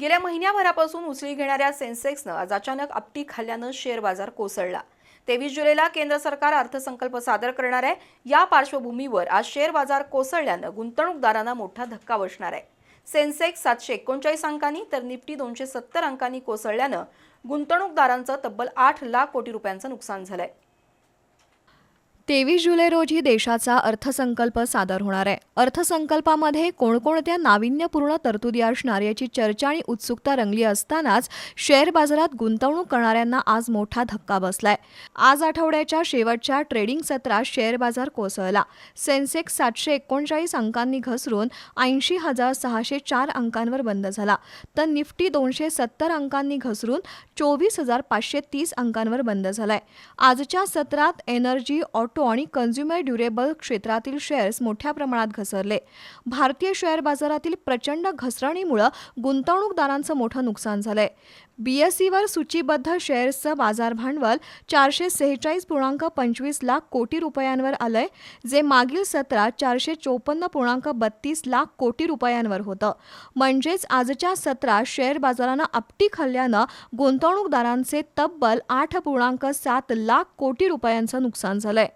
गेल्या महिन्याभरापासून उचली घेणाऱ्या सेन्सेक्सनं आज अचानक आपटी खाल्ल्यानं शेअर बाजार कोसळला. तेवीस जुलैला केंद्र सरकार अर्थसंकल्प सादर करणार आहे. या पार्श्वभूमीवर आज शेअर बाजार कोसळल्यानं गुंतवणूकदारांना मोठा धक्का बसणार आहे. सेन्सेक्स सातशे एकोणचाळीस अंकांनी तर निफ्टी दोनशे सत्तर अंकांनी कोसळल्यानं गुंतवणूकदारांचं तब्बल आठ लाख कोटी रुपयांचं नुकसान झालंय. तेवीस जुलै रोजी देशाचा अर्थसंकल्प सादर होणार आहे. अर्थसंकल्पामध्ये कोणकोणत्या नाविन्यपूर्ण तरतुदी असणार याची चर्चा आणि उत्सुकता रंगली असतानाच शेअर बाजारात गुंतवणूक करणाऱ्यांना आज मोठा धक्का बसलाय. आज आठवड्याच्या शेवटच्या ट्रेडिंग सत्रात शेअर बाजार कोसळला. सेन्सेक्स सातशे एकोणचाळीस अंकांनी घसरून ऐंशी हजार सहाशे चार अंकांवर बंद झाला. तर निफ्टी दोनशे सत्तर अंकांनी घसरून चोवीस हजार पाचशे तीस अंकांवर बंद झालाय. आजच्या सत्रात एनर्जी ऑटो आणि कन्झ्युमर ड्युरेबल क्षेत्रातील शेअर्स मोठ्या प्रमाणात घसरले. भारतीय शेअर बाजारातील प्रचंड घसरणीमुळे गुंतवणूकदारांचं मोठं नुकसान झालंय. बीएसईवर सूचीबद्ध शेअर्सचं बाजार भांडवल चारशे सेहेचाळीस पूर्णांक पंचवीस लाख कोटी रुपयांवर आलंय जे मागील सत्रात चारशे चोपन्न पूर्णांक बत्तीस लाख कोटी रुपयांवर होतं. म्हणजेच आजच्या सत्रात शेअर बाजारानं आपटी खाल्ल्यानं गुंतवणूकदारांचे तब्बल आठ पूर्णांक सात लाख कोटी रुपयांचं नुकसान झालंय.